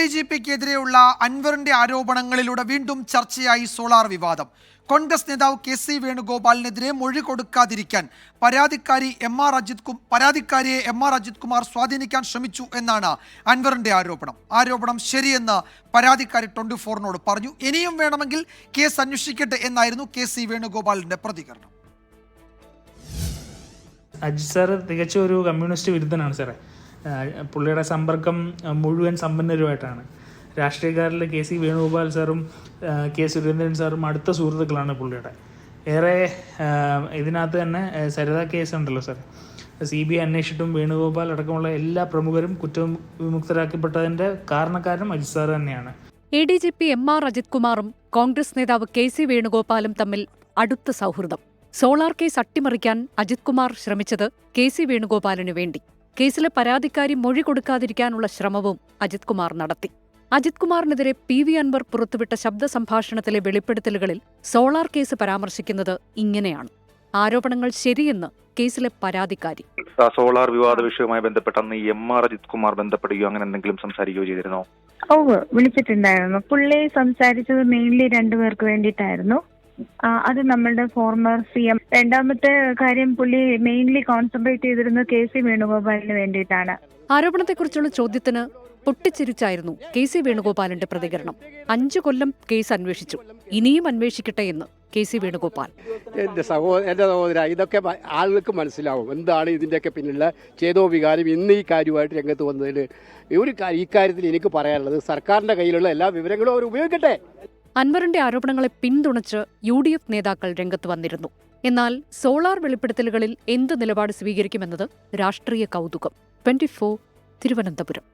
D G പിക്കെതിരെയുള്ള അൻവറിന്റെ ആരോപണങ്ങളിലൂടെ വീണ്ടും ചർച്ചയായി സോളാർ വിവാദം. കോൺഗ്രസ് നേതാവ് കെ സി വേണുഗോപാലിനെതിരെ മൊഴി കൊടുക്കാതിരിക്കാൻ പരാതിക്കാരി എം ആർ അജിത് പരാതിക്കാരിയെ എം ആർ അജിത് കുമാർ സ്വാധീനിക്കാൻ ശ്രമിച്ചു എന്നാണ് അൻവറിന്റെ ആരോപണം. ആരോപണം ശരിയെന്ന് പരാതിക്കാരി ട്വന്റി ഫോറിനോട് പറഞ്ഞു. ഇനിയും വേണമെങ്കിൽ കേസ് അന്വേഷിക്കട്ടെ എന്നായിരുന്നു കെ സി വേണുഗോപാലിന്റെ പ്രതികരണം. അജിത് സാർ തികച്ചും ഒരു കമ്മ്യൂണിസ്റ്റ് വിരുദ്ധനാണ് സാറേ. പുള്ളിയുടെ സമ്പർക്കം മുഴുവൻ സമ്പന്നരുമായിട്ടാണ്. രാഷ്ട്രീയക്കാരിൽ കെ സി വേണുഗോപാൽ സാറും കെ സുരേന്ദ്രൻ സാറും അടുത്ത സുഹൃത്തുക്കളാണ് പുള്ളിയുടെ. ഏറെ ഇതിനകത്ത് തന്നെ സരിത കേസ് ഉണ്ടല്ലോ സാർ സി ബി ഐ അന്വേഷിച്ചിട്ടും വേണുഗോപാൽ അടക്കമുള്ള എല്ലാ പ്രമുഖരും കുറ്റവിമുക്തരാക്കപ്പെട്ടതിന്റെ കാരണക്കാരനും അജിത് സാർ തന്നെയാണ്. A D G P M R Ajith കുമാറും കോൺഗ്രസ് നേതാവ് കെ സി വേണുഗോപാലും തമ്മിൽ അടുത്ത സൗഹൃദം. സോളാർ കേസ് അട്ടിമറിക്കാൻ അജിത് കുമാർ ശ്രമിച്ചത് കെ സി വേണുഗോപാലിനു വേണ്ടി. കേസിലെ പരാതിക്കാരി മൊഴി കൊടുക്കാതിരിക്കാനുള്ള ശ്രമവും അജിത് കുമാർ നടത്തി. അജിത് കുമാറിനെതിരെ പി വി അൻവർ പുറത്തുവിട്ട ശബ്ദ സംഭാഷണത്തിലെ വെളിപ്പെടുത്തലുകളിൽ സോളാർ കേസ് പരാമർശിക്കുന്നത് ഇങ്ങനെയാണ്. ആരോപണങ്ങൾ ശരിയെന്ന് കേസിലെ പരാതിക്കാരി. സോളാർ വിവാദ വിഷയവുമായി ബന്ധപ്പെട്ട അന്ന് എം ആർ അജിത് കുമാർ ബന്ധപ്പെടുകയോ അങ്ങനെ എന്തെങ്കിലും സംസാരിക്കുകയോ ചെയ്തിരുന്നോ? ഓ വിളിച്ചിട്ടുണ്ടായിരുന്നു. പുള്ളി സംസാരിച്ചത് മെയിൻലി രണ്ടുപേർക്ക് വേണ്ടിയിട്ടായിരുന്നു. അത് നമ്മളുടെ ഫോർമർ സി എം രണ്ടാമത്തെ കാര്യം പുള്ളി മെയിൻലി കോൺസെൻട്രേറ്റ് ചെയ്തിരുന്നത് കെ സി വേണുഗോപാലിന് വേണ്ടിയിട്ടാണ്. ആരോപണത്തെക്കുറിച്ചുള്ള ചോദ്യത്തിന് പൊട്ടിച്ചിരിച്ചായിരുന്നു കെ സി വേണുഗോപാലിന്റെ പ്രതികരണം. അഞ്ചു കൊല്ലം കേസ് അന്വേഷിച്ചു. ഇനിയും അന്വേഷിക്കട്ടെ എന്ന് കെ സി വേണുഗോപാൽ. എന്റെ സഹോദര എന്റെ സഹോദര ഇതൊക്കെ മ- ആളുകൾക്ക് മനസ്സിലാവും എന്താണ് ഇതിന്റെയൊക്കെ പിന്നിലുള്ള ചേതോ വികാരം ഇന്ന് ഈ കാര്യമായിട്ട് രംഗത്ത് വന്നതിൽ ഒരു ഇക്കാര്യത്തിൽ ഈ കാര്യത്തിൽ എനിക്ക് പറയാനുള്ളത് സർക്കാരിന്റെ കയ്യിലുള്ള എല്ലാ വിവരങ്ങളും അവർ ഉപയോഗിക്കട്ടെ. അൻവറിന്റെ ആരോപണങ്ങളെ പിന്തുണച്ച് യു ഡി എഫ് നേതാക്കൾ രംഗത്ത് വന്നിരുന്നു. എന്നാൽ സോളാർ വെളിപ്പെടുത്തലുകളിൽ എന്ത് നിലപാട് സ്വീകരിക്കുമെന്നത് രാഷ്ട്രീയ കൗതുകം. ട്വന്റി തിരുവനന്തപുരം.